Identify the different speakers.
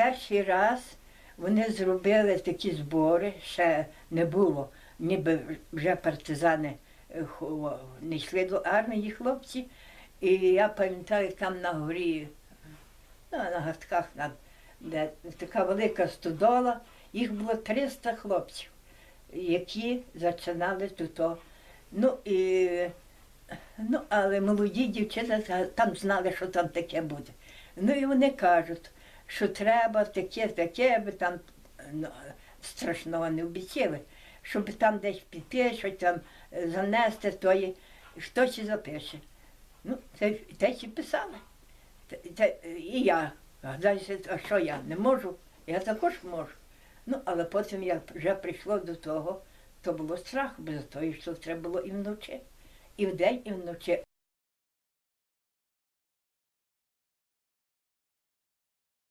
Speaker 1: перший раз вони зробили такі збори, ще не було, ніби вже партизани е, не йшли до армії хлопці. І я пам'ятаю, там на горі, ну, на гастках, де така велика стодола, їх було 300 хлопців, які починали тут. Ну, і, ну, але молоді дівчата там знали, що там таке буде. Ну і вони кажуть, що треба таке, таке, аби там ну, страшного не обіцяли, щоб там десь піти, щось там е, занести, тої, хтось і запише. Ну, те, те і писали. Те, те, і я. Гадаю, а що я не можу? Я також можу. Ну, але потім як вже прийшло до того, то було страх, бо за того, що треба було і вночі. І вдень, і вночі.